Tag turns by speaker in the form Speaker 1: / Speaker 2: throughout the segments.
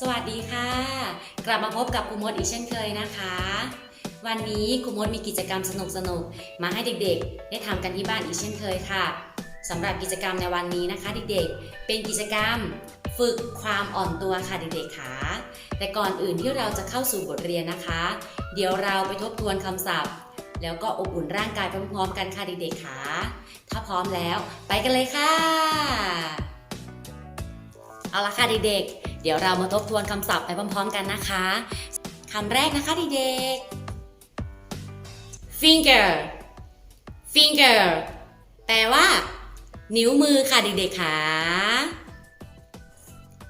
Speaker 1: สวัสดีค่ะ กลับมาพบกับครูมดอีกเช่นเคยนะคะ วันนี้ครูมดมีกิจกรรมสนุกๆมาให้เด็กๆ ได้ทำกันที่บ้านอีกเช่นเคยค่ะสำหรับกิจกรรมในวันนี้นะคะ เด็กๆ เป็นกิจกรรมฝึกความอ่อนตัวค่ะเด็กๆค่ะแต่ก่อนอื่นที่เราจะเข้าสู่บทเรียนนะคะ เดี๋ยวเราไปทบทวนคำศัพท์ แล้วก็อบอุ่นร่างกายพร้อมๆกันค่ะเด็กๆค่ะถ้าพร้อมแล้ว ไปกันเลยค่ะ เอาละค่ะเด็กๆ เดี๋ยวเรามาทบทวนคำศัพท์ไปพร้อมๆกันนะคะคำแรกนะคะเด็กๆ finger finger แปลว่า นิ้วมือค่ะเด็กๆค่ะ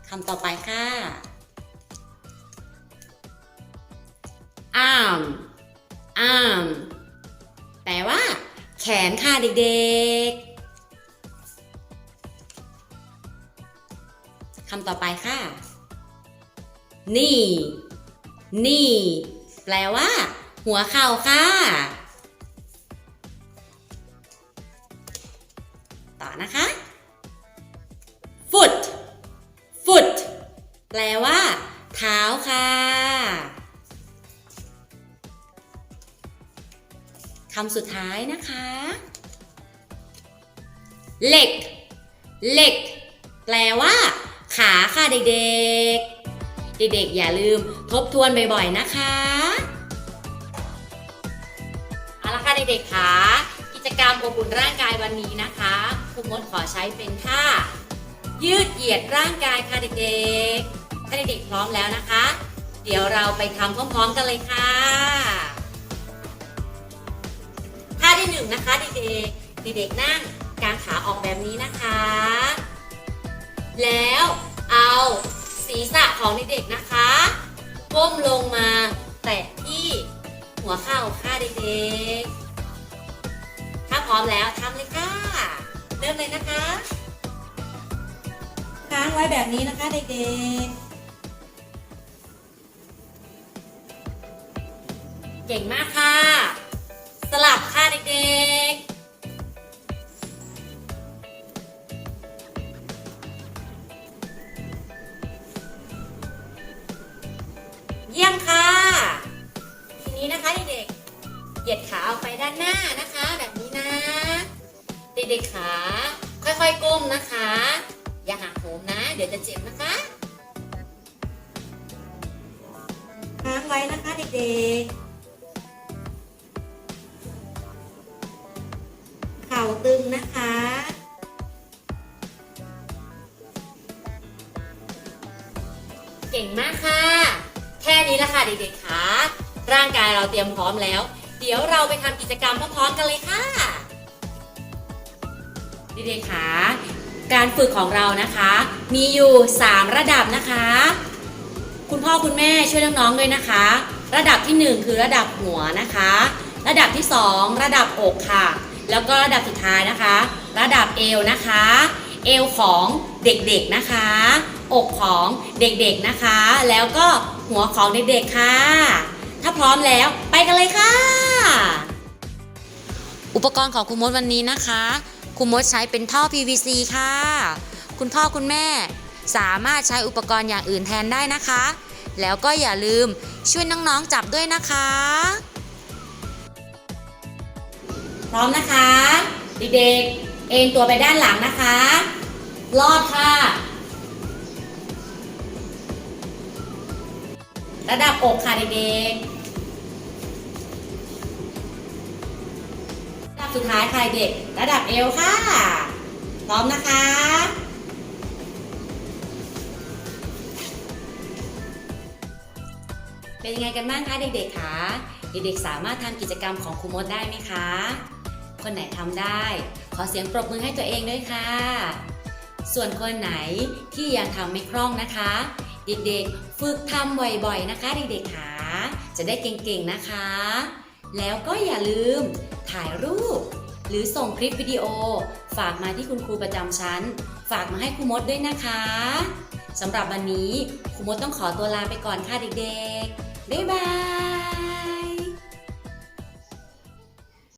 Speaker 1: คำต่อไปค่ะ arm arm แปลว่า แขนค่ะเด็กๆ คำต่อไปค่ะ knee knee แปลว่า หัวเข่าค่ะ ต่อนะคะ foot foot แปลว่า เท้าค่ะคำสุดท้ายนะคะ leg leg แปลว่า ขาค่ะเด็กๆ เด็กๆ อย่าลืมทบทวนบ่อยๆ นะคะเอาละค่ะเด็กๆค่ะกิจกรรมอบอุ่นร่างกายวันนี้นะคะครูมดขอใช้เป็นท่า ยืดเหยียดร่างกายค่ะเด็กๆ ถ้าเด็กๆพร้อมแล้วนะคะ เดี๋ยวเราไปทำพร้อมๆกันเลยค่ะท่าที่หนึ่งนะคะเด็กๆเด็กๆนั่งกางขาออกแบบนี้นะคะ แล้ว ศีรษะของเด็กๆนะคะก้มลงมาแตะที่หัวเข่าค่ะเด็กๆ ถ้าพร้อมแล้วทำเลยค่ะ เริ่มเลยนะคะ ค้างไว้แบบนี้นะคะเด็กๆเก่งมากค่ะ สลับค่ะเด็ก เยี่ยมค่ะ ทีนี้นะคะเด็กๆเหยียดขาออกไปด้านหน้านะคะ แบบนี้นะ เด็กๆขาค่อยๆก้มนะคะ อย่าหักโหมนะ เดี๋ยวจะเจ็บนะคะค้างไว้นะคะเด็กๆ เข่าตึงนะคะเก่งมากค่ะ นี้ละค่ะเด็กๆค่ะร่างกายเราเตรียมพร้อมแล้ว เดี๋ยวเราไปทำกิจกรรมพร้อมๆกันเลยค่ะเด็กๆค่ะการฝึกของเรานะคะ มีอยู่ 3 ระดับนะคะ คุณพ่อคุณแม่ช่วยน้องๆด้วยนะคะ ระดับทีหนึ่1 คือระดับหัวนะคะ ระดับที่ 2 ระดับอกค่ะ แล้วก็ระดับสุดท้ายนะคะ ระดับเอวนะคะ เอวของเด็กๆนะคะ อกของเด็กๆนะคะ แล้วก็ หัวของเด็กๆค่ะ ถ้าพร้อมแล้วไปกันเลยค่ะ อุปกรณ์ของครูมดวันนี้นะคะครูมดใช้เป็นท่อ PVC ค่ะ คุณพ่อคุณแม่สามารถใช้อุปกรณ์อย่างอื่นแทนได้นะคะ แล้วก็อย่าลืมช่วยน้องๆจับด้วยนะคะ พร้อมนะคะ เด็กๆเอ็นตัวไปด้านหลังนะคะ รอดค่ะ ระดับอกค่ะเด็กๆระดับสุดท้ายค่ะเด็ก ระดับเอวค่ะ พร้อมนะคะเป็นยังไงกันบ้างคะเด็กๆคะเด็กๆสามารถทำกิจกรรมของครูมดได้ไหมคะ คนไหนทำได้ ขอเสียงปรบมือให้ตัวเองด้วยค่ะ ส่วนคนไหนที่ยังทำไม่คล่องนะคะ เด็กๆ ฝึกทำบ่อยๆนะคะเด็กๆค่ะจะได้เก่งๆนะคะ แล้วก็อย่าลืมถ่ายรูป หรือส่งคลิปวิดีโอ ฝากมาที่คุณครูประจำชั้น ฝากมาให้ครูมดด้วยนะคะสำหรับวันนี้ครูมดต้องขอตัวลาไปก่อนค่ะเด็กๆ บ๊ายบาย